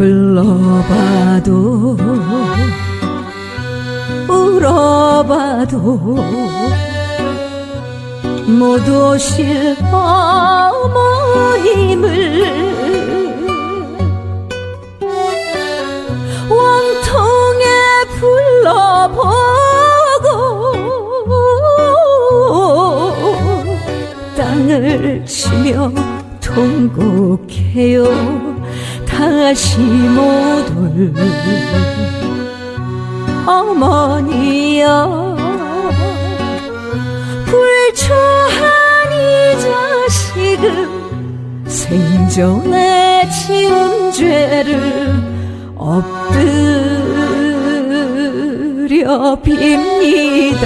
불러봐도 울어봐도 못 오실 어머님을 원통에 불러보고 땅을 치며 통곡해요 다시 못 올 어머니여. 불초한 이 자식은 생전에 지은 죄를 엎드려 빕니다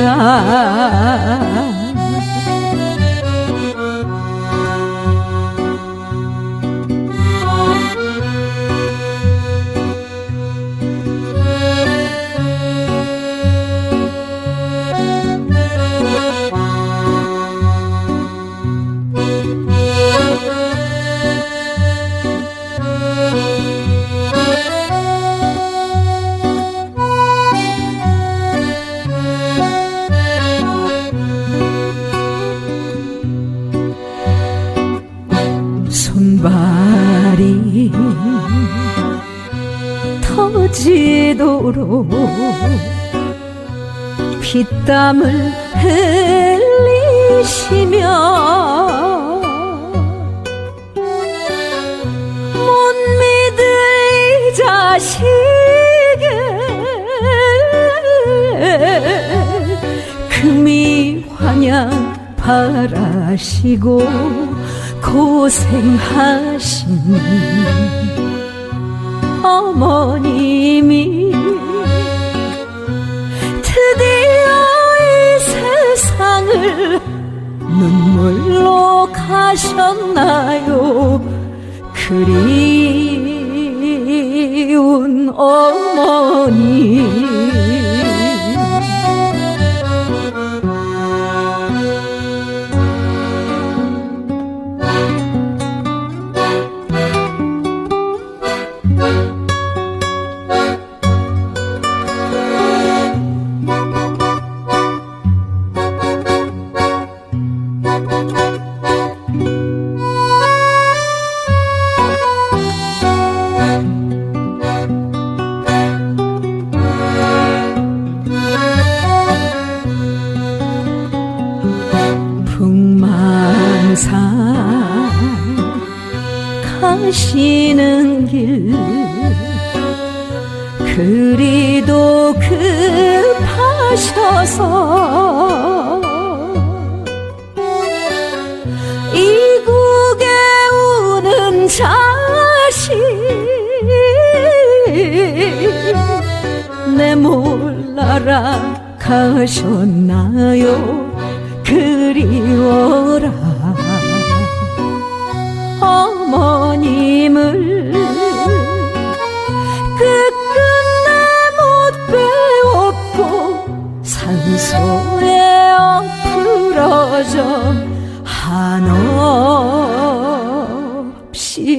손발이 터지도록 피땀을 흘리시며 못 믿을 이 자식의 금이 환양 바라시고 고생하신 어머님이 드디어 이 세상을 눈물로 가셨나요? 그리운 어머 가시는 길. 그리도 급하셔서 이국에 우는 자식 내 몰라라 가셨나요? 그리워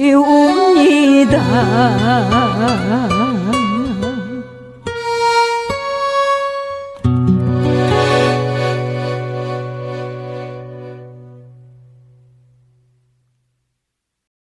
한없이 웁니다